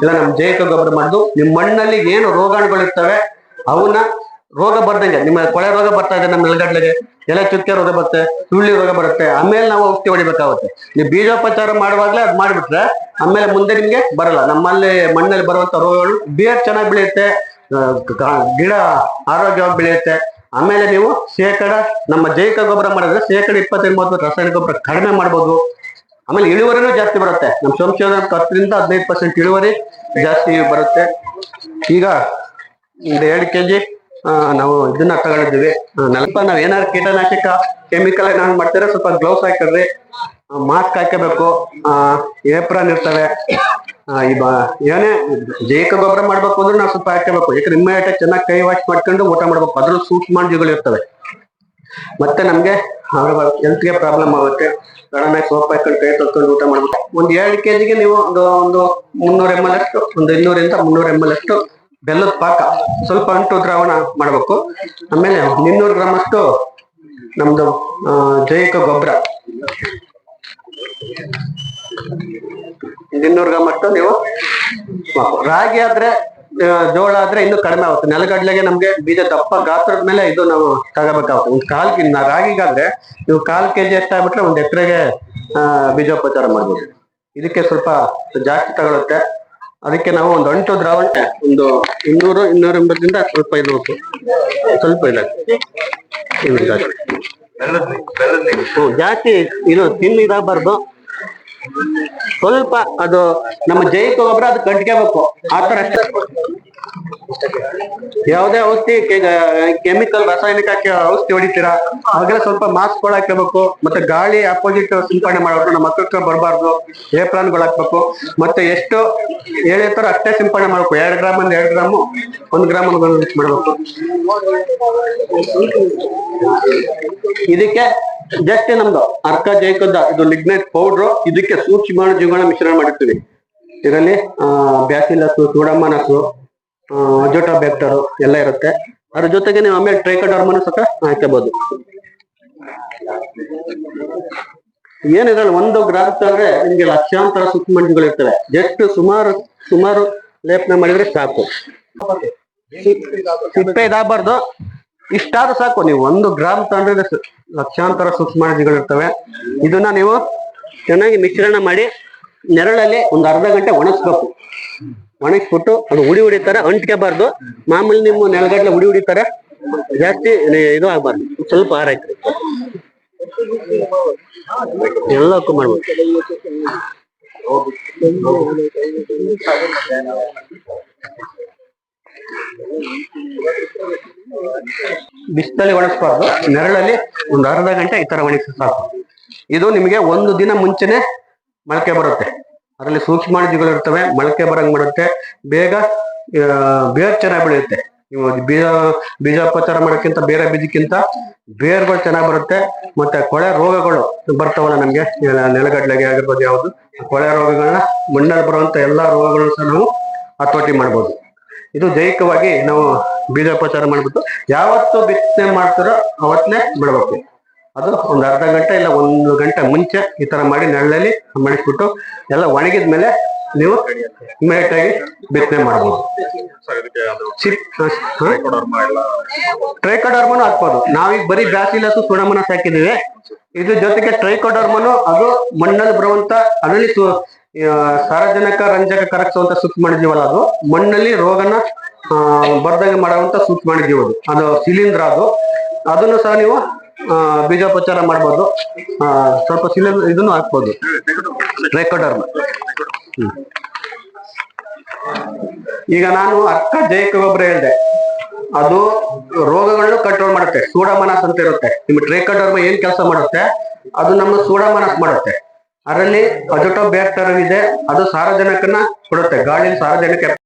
ಇಲ್ಲ ನಮ್ಮ ಜೈವಿಕ ಗೊಬ್ಬರ ಮಾಡಿದ್ದು ನಿಮ್ ಮಣ್ಣಲ್ಲಿ ಏನು ರೋಗಾಣುಗಳಿರ್ತವೆ, ಅವನ್ನ ರೋಗ ಬರ್ದಂಗೆ, ನಿಮ್ಮ ಕೊಳೆ ರೋಗ ಬರ್ತಾ ಇದೆ ನಮ್ಮ ನೆಲಗಡ್ಲೆಗೆ ಎಲೆ ಚುಕ್ಕೆ ರೋಗ ಬರುತ್ತೆ ಸುಳ್ಳಿ ರೋಗ ಬರುತ್ತೆ, ಆಮೇಲೆ ನಾವು ಔಷಧಿ ಹೊಡಿಬೇಕಾಗುತ್ತೆ. ನೀವು ಬೀಜೋಪಚಾರ ಮಾಡುವಾಗಲೇ ಅದು ಮಾಡಿಬಿಟ್ರೆ ಆಮೇಲೆ ಮುಂದೆ ನಿಮ್ಗೆ ಬರಲ್ಲ. ನಮ್ಮಲ್ಲಿ ಮಣ್ಣಲ್ಲಿ ಬರುವಂತ ರೋಗಗಳು ಬೇರ್ ಚೆನ್ನಾಗಿ ಬೆಳೆಯುತ್ತೆ ಗಿಡ ಆರೋಗ್ಯವಾಗಿ ಬೆಳೆಯುತ್ತೆ. ಆಮೇಲೆ ನೀವು ಶೇಕಡ, ನಮ್ಮ ಜೈವಿಕ ಗೊಬ್ಬರ ಮಾಡಿದ್ರೆ ಶೇಕಡ ಇಪ್ಪತ್ತೈದು, ಮೂವತ್ತು ರಾಸಾಯನಿಕ ಗೊಬ್ಬರ ಕಡಿಮೆ ಮಾಡ್ಬೋದು. ಆಮೇಲೆ ಇಳುವರಿನೂ ಜಾಸ್ತಿ ಬರುತ್ತೆ. ನಮ್ಮ ಸಂಶೋಧನೆ ಹತ್ತರಿಂದ ಹದಿನೈದು ಪರ್ಸೆಂಟ್ ಇಳುವರಿ ಜಾಸ್ತಿ ಬರುತ್ತೆ. ಈಗ ಎರಡು ಕೆಜಿ ನಾವು ಇದನ್ನ ತಗೊಂಡಿದ್ದೀವಿ. ನೆನಪ ನಾವ್ ಏನಾದ್ರು ಕೀಟನಾಶಕ ಕೆಮಿಕಲ್ ಏನಾದ್ರು ಮಾಡ್ತಾರೆ ಸ್ವಲ್ಪ ಗ್ಲೌಸ್ ಹಾಕಿಡ್ರಿ ಮಾಸ್ಕ್ ಹಾಕಬೇಕು. ಏಪ್ರನ್ ಇರ್ತವೆ. ಈ ಬಾ, ಏನೇ ಜೈವಿಕ ಗೊಬ್ಬರ ಮಾಡ್ಬೇಕು ಅಂದ್ರೆ ನಾವು ಸ್ವಲ್ಪ ಹಾಕಬೇಕು. ಯಾಕಂದ್ರೆ ಇಮ್ಮಿಡಿಯೇಟ್ ಚೆನ್ನಾಗಿ ಕೈ ವಾಶ್ ಮಾಡ್ಕೊಂಡು ಊಟ ಮಾಡ್ಬೇಕು. ಅದ್ರಲ್ಲಿ ಸೂಕ್ಷ್ಮಾಣುಜೀವಿಗಳು ಇರ್ತವೆ. ಮತ್ತೆ ನಮ್ಗೆ ಹೆಲ್ತ್ಗೆ ಪ್ರಾಬ್ಲಮ್ ಆಗುತ್ತೆ. ಕಡಿಮೆ ಆಗಿ ಸೋಪ್ ಕೈ ತೊಳ್ಕೊಂಡು ಊಟ ಮಾಡ್ಬೇಕು ಒಂದ್ ಎರಡು ಕೆಜಿಗೆ ನೀವು ಒಂದು ಒಂದು ಮುನ್ನೂರ ಎಂ ಎಲ್ ಅಷ್ಟು, ಒಂದು ಇನ್ನೂರಿಂದ ಮುನ್ನೂರ ಎಂ ಎಲ್ ಅಷ್ಟು ಬೆಲ್ಲದ ಪಾಕ ಸ್ವಲ್ಪ ಅಂಟು ದ್ರಾವಣ ಮಾಡಬೇಕು. ಆಮೇಲೆ ಇನ್ನೂರು ಗ್ರಾಮ್ ಅಷ್ಟು ನಮ್ದು ಜೈವಿಕ ಗೊಬ್ಬರ. ಇನ್ನೂರು ಗ್ರಾಮ್ ಅಷ್ಟು ನೀವು ರಾಗಿ ಆದ್ರೆ ಜೋಳ ಆದ್ರೆ ಇನ್ನು ಕಡಿಮೆ ಆಗುತ್ತೆ. ನೆಲಗಡ್ಲೆಗೆ ನಮ್ಗೆ ಬೀಜ ದಪ್ಪ ಗಾತ್ರದ ಮೇಲೆ ಇದು ನಾವು ತಗೋಬೇಕಾಗುತ್ತೆ. ಒಂದು ಕಾಲ್ ರಾಗಿಗಾದ್ರೆ ನೀವು ಕಾಲ್ ಕೆಜಿ ಎಷ್ಟಾಗ್ಬಿಟ್ರೆ ಒಂದ್ ಎಕರೆಗೆ ಬೀಜೋಪಚಾರ ಮಾಡ್ಬೋದು. ಇದಕ್ಕೆ ಸ್ವಲ್ಪ ಜಾಸ್ತಿ ತಗೊಳುತ್ತೆ. ಅದಕ್ಕೆ ನಾವು ಒಂದು ಅಂಟು ದ್ರಾವಣ, ಒಂದು ಇನ್ನೂರು ಇನ್ನೂರ ಎಂಬತ್ತರಿಂದ ಸ್ವಲ್ಪ ಇದು. ಸ್ವಲ್ಪ ಇಲ್ಲ ಜಾಸ್ತಿ. ಇದು ಇದಾಗಬಾರ್ದು ಸ್ವಲ್ಪ ಅದು ನಮ್ಮ ಜೈವಿಕ ಗೊಬ್ಬರ ಅದು ಕಟ್ಕೋಬೇಕು ಆತರ ಅಷ್ಟೇ. ಯಾವುದೇ ಔಷಧಿ ಕೆಮಿಕಲ್, ರಾಸಾಯನಿಕ ಔಷಧಿ ಹೊಡಿತೀರಾ? ಅವಾಗೆಲ್ಲ ಸ್ವಲ್ಪ ಮಾಸ್ಕ್ಗಳು ಮತ್ತೆ ಗಾಳಿ ಅಪೋಸಿಟ್ ಸಿಂಪಡಣೆ ಮಾಡಬೇಕು ನಮ್ಮ ಮಕ್ಕಳ ಬರಬಾರ್ದು. ಏಪ್ರಾನ್ಗಳು ಹಾಕ್ಬೇಕು. ಮತ್ತೆ ಎಷ್ಟು ಹೇಳಿರ್ತಾರೋ ಅಷ್ಟೇ ಸಿಂಪಡಣೆ ಮಾಡ್ಬೇಕು. ಎರಡು ಗ್ರಾಮ್ ಅಂದ್ರೆ ಎರಡು ಗ್ರಾಮು ಒಂದು ಗ್ರಾಮ್ ಒಂದು ಮಾಡ್ಬೇಕು. ಇದಕ್ಕೆ ಜಸ್ಟ್ ನಮ್ದು ಅರ್ಕ ಜೈಕದ ಇದು ಲಿಗ್ನೈಟ್ ಪೌಡ್ರು ಇದಕ್ಕೆ ಸೂಕ್ಷ್ಮ ಜೀವನ ಮಿಶ್ರಣ ಮಾಡಿರ್ತೀವಿ. ಇದರಲ್ಲಿ ಬ್ಯಾಸಿಲಸ್ ಸೂಡಮನಸ್ಸು ಅಜೋಟಾ ಬ್ಯಾಕ್ಟರು ಎಲ್ಲ ಇರುತ್ತೆ. ಅದ್ರ ಜೊತೆಗೆ ನೀವು ಆಮೇಲೆ ಟ್ರೈಕೋಡರ್ಮನು ಸಹ ಹಾಕಬಹುದು ಏನಿರಲ್ಲ ಒಂದು ಗ್ರಾಹಕ ತಂದ್ರೆ ನಿಮ್ಗೆ ಲಕ್ಷಾಂತರ ಸೂಕ್ಷ್ಮಾಣುಗಳು ಇರ್ತವೆ. ಜಸ್ಟ್ ಸುಮಾರು ಸುಮಾರು ಲೇಪನ ಮಾಡಿದ್ರೆ ಸಾಕು. ಸಿಪ್ಪೆ ಇದಾಗಬಾರ್ದು. ಇಷ್ಟಾದ್ರೂ ಸಾಕು, ನೀವು ಒಂದು ಗ್ರಾಮ್ ತಗೊಂಡ್ರೆ ಲಕ್ಷಾಂತರ ಸೂಕ್ಷ್ಮಾಣುಜೀಗಳು ಇರ್ತವೆ. ಇದನ್ನ ನೀವು ಚೆನ್ನಾಗಿ ಮಿಶ್ರಣ ಮಾಡಿ, ನೆರಳಲ್ಲಿ ಒಂದು ಅರ್ಧ ಗಂಟೆ ಒಣಗಿಸ್ಬೇಕು. ಒಣಗಿಸ್ಬಿಟ್ಟು ಅದು ಉಡಿ ಹೊಡಿತಾರೆ, ಅಂಟ್ಕೋಬಾರ್ದು. ಮಾಮೂಲಿ ನಿಮ್ಮ ನೆಲಗಡ್ಲೆ ಉಡಿ ಹೊಡಿತಾರೆ, ಜಾಸ್ತಿ ಇದು ಆಗ್ಬಾರ್ದು ಸ್ವಲ್ಪ ಆರೈತ್ರಿ ಎಲ್ಲಕ್ಕೂ ಮಾಡ್ಬೋದು. ಬಿಸಿಲಲ್ಲಿ ಒಣಗಿಸ್ಬಾರ್ದು. ನೆರಳಲ್ಲಿ ಒಂದು ಅರ್ಧ ಗಂಟೆ ಈ ತರ ಒಣಗಿಸಿ ಇದು ನಿಮಗೆ ಒಂದು ದಿನ ಮುಂಚೆನೆ ಮೊಳಕೆ ಬರುತ್ತೆ. ಅದರಲ್ಲಿ ಸೂಕ್ಷ್ಮಾಣುಜೀಗಳು ಇರ್ತವೆ, ಮೊಳಕೆ ಬರಂಗ್ ಮಾಡುತ್ತೆ ಬೇಗ ಬೇರ್ ಚೆನ್ನಾಗಿ ಬೆಳೆಯುತ್ತೆ. ನೀವು ಬೀಜ, ಬೀಜೋಪಚಾರ ಮಾಡೋಕ್ಕಿಂತ ಬೇರೆ ಬೀಜಕ್ಕಿಂತ ಬೇರ್ಗಳು ಚೆನ್ನಾಗಿ ಬರುತ್ತೆ. ಮತ್ತೆ ಕೊಳೆ ರೋಗಗಳು ಬರ್ತಾವಲ್ಲ ನಮ್ಗೆ ನೆಲಗಡ್ಲೆಗೆ ಆಗಿರ್ಬೋದು ಯಾವುದು. ಕೊಳೆ ರೋಗಗಳನ್ನ ಮಣ್ಣಲ್ಲಿ ಬರುವಂತ ಎಲ್ಲಾ ರೋಗಗಳನ್ನ ಸಹ ನಾವು ಹತೋಟಿ ಮಾಡ್ಬೋದು. ಇದು ದೈಹಿಕವಾಗಿ ನಾವು ಬೀಜೋಪಚಾರ ಮಾಡ್ಬಿಟ್ಟು ಯಾವತ್ತು ಬಿತ್ತನೆ ಮಾಡ್ತಾರೋ ಅವತ್ತನೇ ಬಿಡ್ಬೇಕು. ಅದು ಒಂದು ಅರ್ಧ ಗಂಟೆ ಇಲ್ಲ ಒಂದು ಗಂಟೆ ಮುಂಚೆ ಈ ತರ ಮಾಡಿ ನೆರಳಲ್ಲಿ ಮಡಿಸ್ಬಿಟ್ಟು ಎಲ್ಲ ಒಣಗಿದ ಮೇಲೆ ನೀವು ಇಮಿಡಿಯೇಟ್ ಆಗಿ ಬಿತ್ತನೆ ಮಾಡ್ಬೋದು. ಟ್ರೈಕೋಡರ್ಮನು ಹಾಕ್ಬೋದು. ನಾವೀಗ ಬರೀ ಬ್ಯಾಸಿಲಸ್ ಸುಣಮನ ಹಾಕಿದೀವಿ ಇದ್ರ ಜೊತೆಗೆ ಟ್ರೈಕೋಡರ್ಮನು ಅದು ಮಣ್ಣಲ್ಲಿ ಬರುವಂತ ಅದರಲ್ಲಿ ಸಾರಜನಕ, ರಂಜಕ ಕರಗಿಸುವಂತ ಮಾಡಿದ್ದೀವಲ್ಲ ಅದು. ಮಣ್ಣಲ್ಲಿ ರೋಗನ ಬರ್ದಂಗೆ ಮಾಡುವಂತ ಸೂಕ್ಷ್ಮಾಣುಜೀವ ಅದು. ಅದು ಶಿಲೀಂಧ್ರ ಅದು. ಅದನ್ನು ಸಹ ನೀವು ಬೀಜೋಪಚಾರ ಮಾಡ್ಬೋದು. ಸ್ವಲ್ಪ ಶಿಲೀಂಧ್ರ ಇದನ್ನು ಹಾಕ್ಬೋದು. ರೆಕಾರ್ಡರ್. ಈಗ ನಾನು ಅಕ್ಕ ಜೈವಿಕ ಗೊಬ್ಬರ ಹೇಳಿದೆ. ಅದು ರೋಗಗಳನ್ನು ಕಂಟ್ರೋಲ್ ಮಾಡುತ್ತೆ. ಸೂಡಮನಸ್ ಅಂತ ಇರುತ್ತೆ. ನಿಮ್ಮ ಟ್ರೇಕಡರ್ಮ ಏನ್ ಕೆಲಸ ಮಾಡುತ್ತೆ? ಅದು ನಮ್ಮ ಸೂಡಮನಸ್ ಮಾಡುತ್ತೆ. ಅದರಲ್ಲಿ ಅಜೋಟೋ ಬ್ಯಾಕ್ಟರ್ ಇದೆ ಅದು ಸಾರಜನಕನ ಕೊಡುತ್ತೆ. ಗಾಳಿ ಸಾರಜನಕ